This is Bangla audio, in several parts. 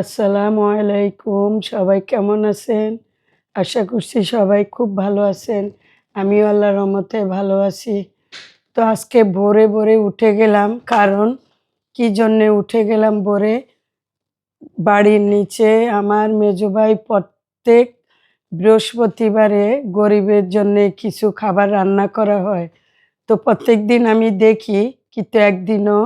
আসসালামু আলাইকুম, সবাই কেমন আছেন? আশা করছি সবাই খুব ভালো আছেন। আমিও আল্লাহর রহমতে ভালো আছি। তো আজকে ভোরে ভোরে উঠে গেলাম, কারণ কি জন্যে উঠে গেলাম ভোরে? বাড়ির নিচে আমার মেজো ভাই প্রত্যেক বৃহস্পতিবারে গরিবের জন্য কিছু খাবার রান্না করা হয়। তো প্রত্যেক দিন আমি দেখি, কিন্তু একদিনও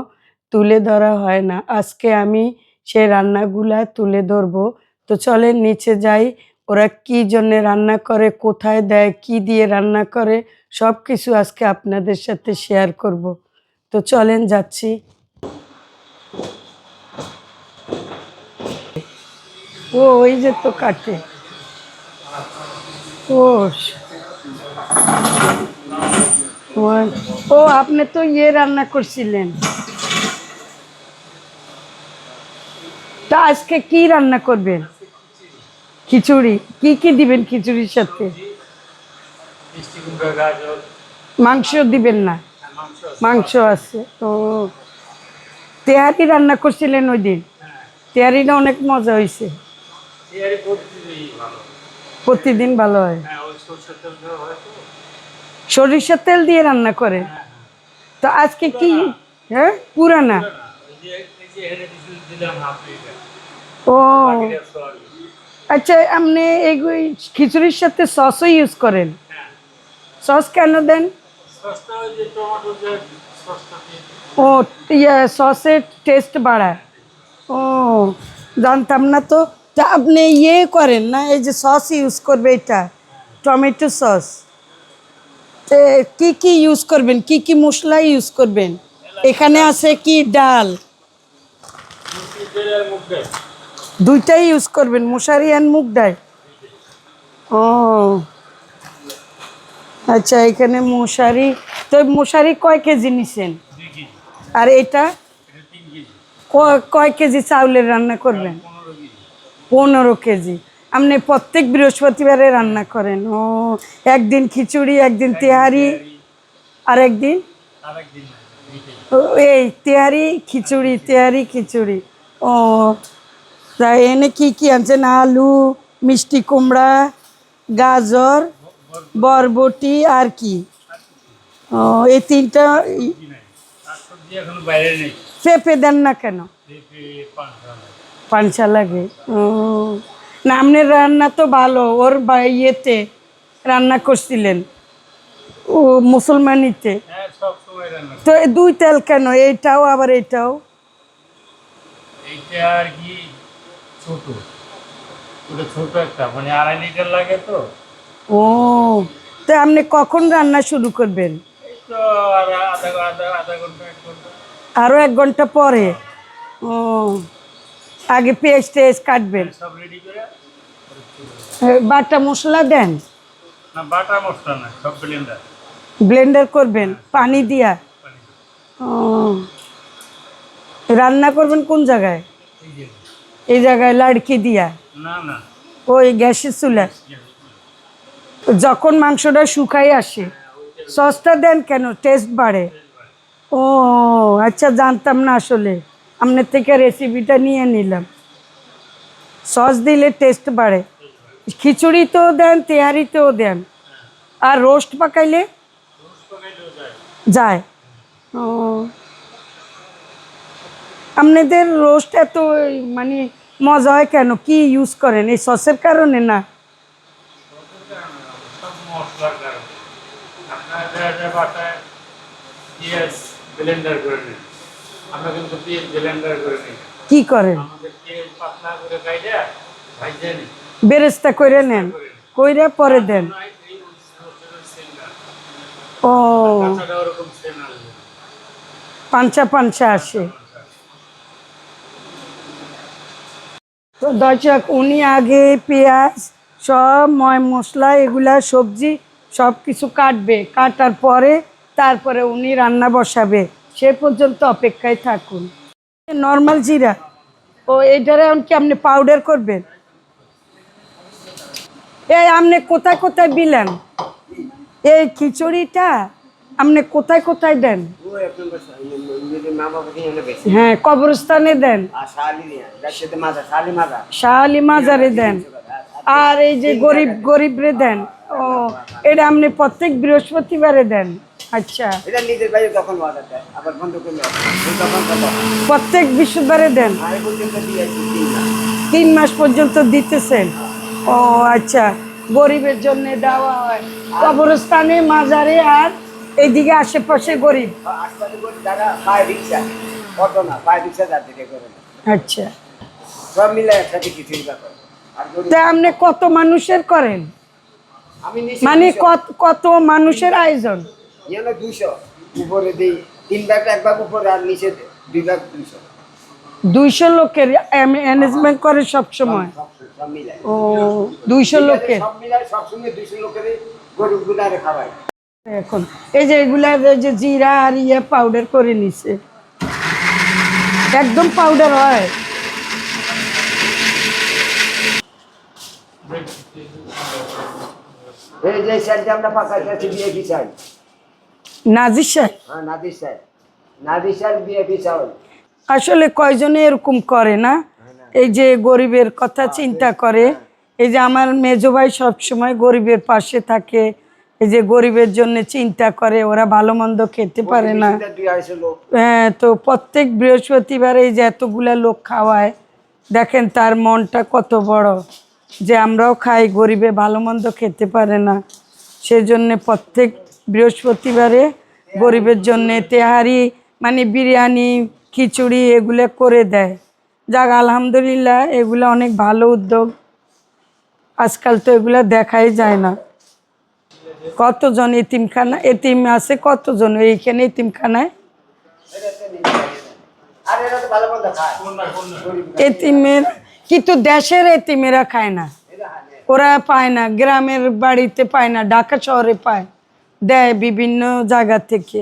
তুলে ধরা হয় না। আজকে আমি সে রান্নাগুলা তুলে ধরবো। তো চলেন নিচে যাই, ওরা কি জন্য রান্না করে, কোথায় দেয়, কি দিয়ে রান্না করে সব কিছু আজকে আপনাদের সাথে শেয়ার করব। তো চলেন যাচ্ছি। ও, ওই যে তো কাটে ও ও- ও, আপনি তো ইয়ে রান্না করছিলেন। আজকে কি রান্না করবেন? খিচুড়ি। কি কি দিবেন খিচুড়ির সাথে? মাংস দিবেন না? মাংস আছে। তো তেহারি রান্না করছিলেন ওই দিন? তেহারিটা অনেক মজা হয়েছে প্রতিদিন ভালো হয়। সরিষার তেল দিয়ে রান্না করে? তো আজকে কি? হ্যাঁ? পুরানা। এই ও। আচ্ছা আপনি এগুলি খিচুড়ির সাথে সসও ইউজ করেন? হ্যাঁ। সস কেন দেন। ও ইয়ে সসের টেস্ট বাড়ায়। ও জানতাম না তো। তা আপনি ইয়ে করেন না এই যে সস ইউজ করবে এটা টমেটো সস? কি কি ইউজ করবেন? কি কি মশলা ইউজ করবেন? এখানে আছে কি? ডাল মিষ্টি তেলের মুখ দেয় দুইটাই ইউজ করবেন, মশারি অ্যান্ড মুগ ডাল। ও। আচ্ছা এখানে মশারি। তো মশারি কয় কেজি নিছেন? আর এটা? কয় কেজি চাউলের রান্না করবেন? পনেরো কেজি। আপনি প্রত্যেক বৃহস্পতিবারে রান্না করেন। ও, একদিন খিচুড়ি, একদিন তেহারি, আর একদিন? এই, তেহারি, খিচুড়ি তেহারি, খিচুড়ি। ও তা এনে কি কি আনছেন আলু মিষ্টি কুমড়া গাজর বরবটি আর কি? ও এই তিনটা পেঁপে দেন না কেন? পাঞ্চা লাগে ও না আপনার রান্না তো ভালো ওর ইয়েতে রান্না করছিলেন। ও মুসলমানিতে। হ্যাঁ। তো দুই তেল কেন? এইটাও আবার এইটাও? এইটা আর কি ছোট। ওটা ছোট একটা মানে আড়াই লিটার লাগে তো। ও তো আপনি কখন রান্না শুরু করবেন? আর এক ঘণ্টা। পরে? ও আগে পেঁয়াজ টেস্ট কাটবেন। বাটা মশলা দেন? না বাটা মশলা না সব ব্লেন্ডার ব্লেন্ডার করবেন পানি দিয়া। ও। রান্না করবেন কোন জায়গায়? এই জায়গায় লাড়কি দিয়া। ওই গ্যাসের চুলা। যখন মাংসটা শুকাই আসে সসটা দেন কেন? টেস্ট বাড়ে। ও আচ্ছা জানতাম না আসলে। আপনার থেকে রেসিপিটা নিয়ে নিলাম। সস দিলে টেস্ট বাড়ে। খিচুড়িতেও দেন তেহারিতেও দেন। আর রোস্ট পাকাইলে? যায়। ও। আপনাদের রোস্ট এত মানে মজা হয় কেন? কি ইউজ করেন? এই সসের কারণে না। কি করেন? বেরেস্তা করে নেন। কইরা পরে দেন। ও। পাঞ্চা পাঞ্চা আসে। তো দর্শক, উনি আগে পেঁয়াজ, সব ময় মশলা, এগুলা সবজি সব কিছু কাটবে। কাটার পরে তারপরে উনি রান্না বসাবে। সে পর্যন্ত অপেক্ষায় থাকুন। নর্মাল জিরা। ও এখন কি আপনি পাউডার করবেন? এই আপনি কোথায় কোথায় বিলেন? এই খিচুড়িটা? আপনি কোথায় কোথায় দেন? হ্যাঁ কবরস্থানে দেন। শাহালি মাজারে দেন। আর এই যে গরিব গরিবরে দেন। ও এটা আপনি প্রত্যেক বৃহস্পতিবারে দেন। আচ্ছা। প্রত্যেক বৃহস্পতিবারে দেন। তিন মাস। পর্যন্ত দিতেছেন। ও আচ্ছা। গরিবের জন্য দেওয়া হয়। কবরস্থানে মাজারে আর এইদিকে আশেপাশে গরিব। আচ্ছা। সব মিলে একসাথে কিছুই ব্যাপার তা আপনি কত মানুষের করেন? মানে কত কত মানুষের আয়োজন? দুশো উপরে দিই তিন ভাগ এক ভাগ উপরে আর নিচে দুই ভাগ দুশো দুইশো লোকের ম্যানেজমেন্ট করে সব সময়? ও দুইশো লোকের? সব মিলাই সবসময় গরিব গুলারে খাওয়াই এখন। এই যে এগুলা এই যে জিরা আর ইয়ে পাউডার করে নিছে। একদম পাউডার হয়। এই যে স্যারকে আমরা পাকা বিএপি চাই নাজির হ্যাঁ স্যার নাদির স্যার বিএপি চাই আসলে কয়জনে এরকম করে না? এই যে গরিবের কথা চিন্তা করে। এই যে আমার মেজো ভাই সবসময় গরিবের পাশে থাকে। এই যে গরিবের জন্য চিন্তা করে ওরা ভালো মন্দ খেতে পারে না। হ্যাঁ তো প্রত্যেক বৃহস্পতিবার এই যে এতগুলা লোক খাওয়ায় দেখেন তার মনটা কত বড় যে আমরাও খাই গরিবে ভালো মন্দ খেতে পারে না। সেজন্য প্রত্যেক বৃহস্পতিবারে গরিবের জন্য তেহারি মানে বিরিয়ানি খিচুড়ি এগুলো করে দেয়। যাক আলহামদুলিল্লাহ এগুলো অনেক ভালো উদ্যোগ। আজকাল তো এগুলো দেখাই যায় না। কতজন এতিমখানা এতিম আছে, কতজন এইখানে এতিমখানায়? এতিমের কিন্তু দেশের এতিমেরা খায় না। ওরা পায় না, গ্রামের বাড়িতে পায় না, ঢাকা শহরে পায়। দেয় বিভিন্ন জায়গা থেকে।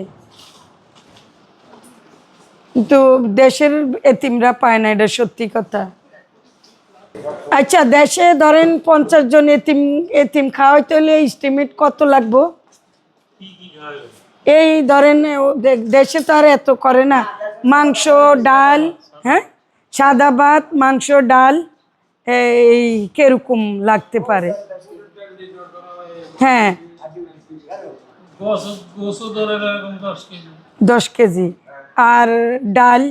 কিন্তু দেশের এতিমরা পায় না, এটা সত্যি কথা। আচ্ছা দেশে ধরেন পঞ্চাশ জন এতিম এতিম খাওয়াইতে হলে এস্টিমেট কত লাগবো? এই ধরেন দেশে তো আর এত করে না। মাংস ডাল হ্যাঁ? সাদা ভাত মাংস ডাল এই কীরকম লাগতে পারে। হ্যাঁ। দশ কেজি। আর ডাল?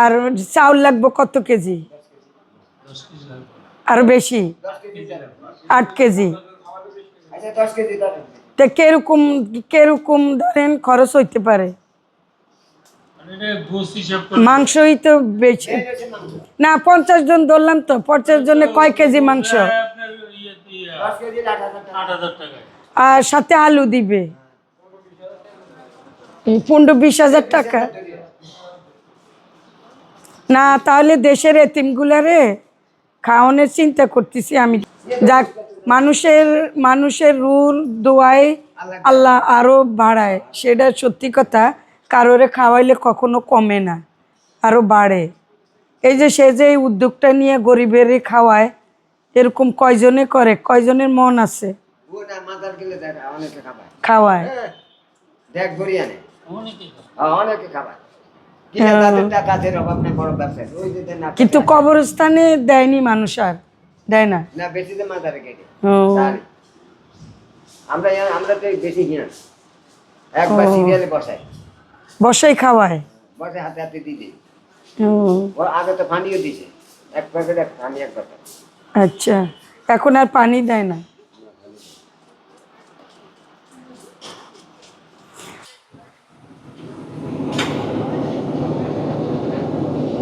আর চাউল লাগবে কত কেজি? আর বেশি। আট কেজি? আচ্ছা তা কীরকম কীরকম ধরেন খরচ হইতে পারে? মানে মাংসই তো বেশি। মাংস। না পঞ্চাশ জন ধরলাম তো পঞ্চাশ জনে কয় কেজি মাংস? ইয়ে ইয়ে আর সাথে আলু দিবে। পনেরো বিশ হাজার টাকা। না তাহলে দেশের এতিমগুলারে খাওয়ানোর চিন্তা করতেছি আমি। যাক মানুষের মানুষের রুল দোয়ায় আল্লাহ আরও বাড়ায়। সেটা সত্যি কথা কারোরে খাওয়াইলে কখনো কমে না আরও বাড়ে। এই যে সে যে এই উদ্যোগটা নিয়ে গরিবের খাওয়ায় এরকম কয়জনে করে? কয়জনের মন আছে? খাওয়ায়। আনে। অনেকে। হ্যাঁ, খাবার কিন্তু কবরস্থানে দেয়নি মানুষ আর দেয় না। না বেশি তো মাথারে কেটে। আমরা আমরা তো বেশি কিনা। একবার সিরিয়ালে বসাই বসাই খাওয়ায়। বসে হাতে হাতে দিয়ে দিই ও, ও আগে তো পানিও দিছে এক প্যাকেট এক পানি এক প্যাকেট। আচ্ছা। এখন আর পানি দেয় না।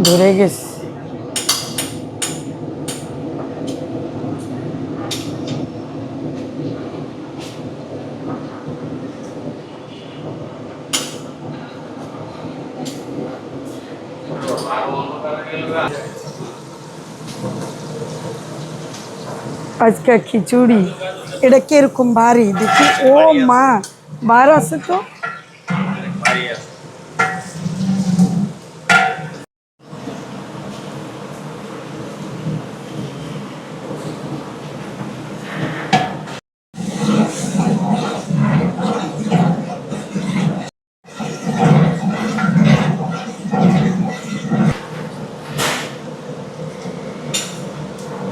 ধরে গেছে আজকে খিচুড়ি এটা কীরকম ভারী দেখি ও মা বার আছে তো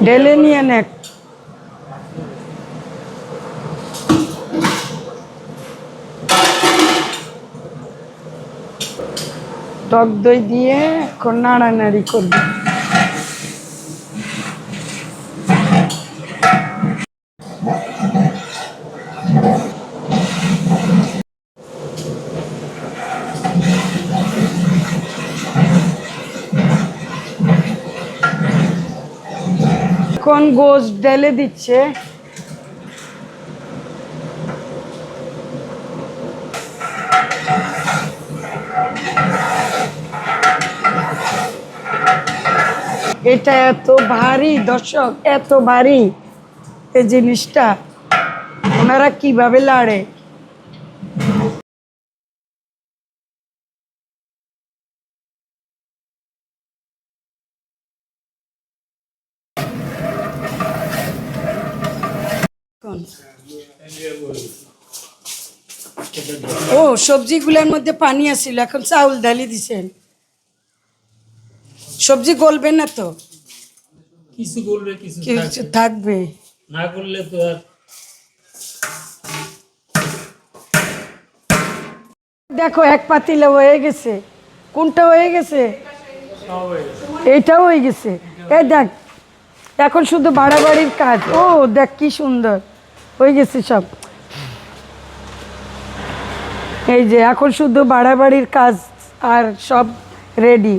ঢেলে এক টক দই দিয়ে এখন নাড়ানাড়ি করবি। এখন গোস ঢেলে দিচ্ছে। এটা এত ভারী, দর্শক, এত ভারী এই জিনিসটা। ওনারা কীভাবে লাড়ে? ও সবজিগুলোর মধ্যে পানি আসছিল এখন চাউল ডালি দিছেন। সবজি গলবে না তো? কিছু করলে কিছু কিছু থাকবে। না করলে তো আর দেখো এক পাতিলে হয়ে গেছে। কোনটা হয়ে হয়ে গেছে। এইটাও হয়ে গেছে। এই দেখ এখন শুধু বাড়াবাড়ির কাজ। ও দেখ কি সুন্দর। হয়ে গেছে সব। এই যে এখন শুধু বাড়াবাড়ির কাজ আর সব রেডি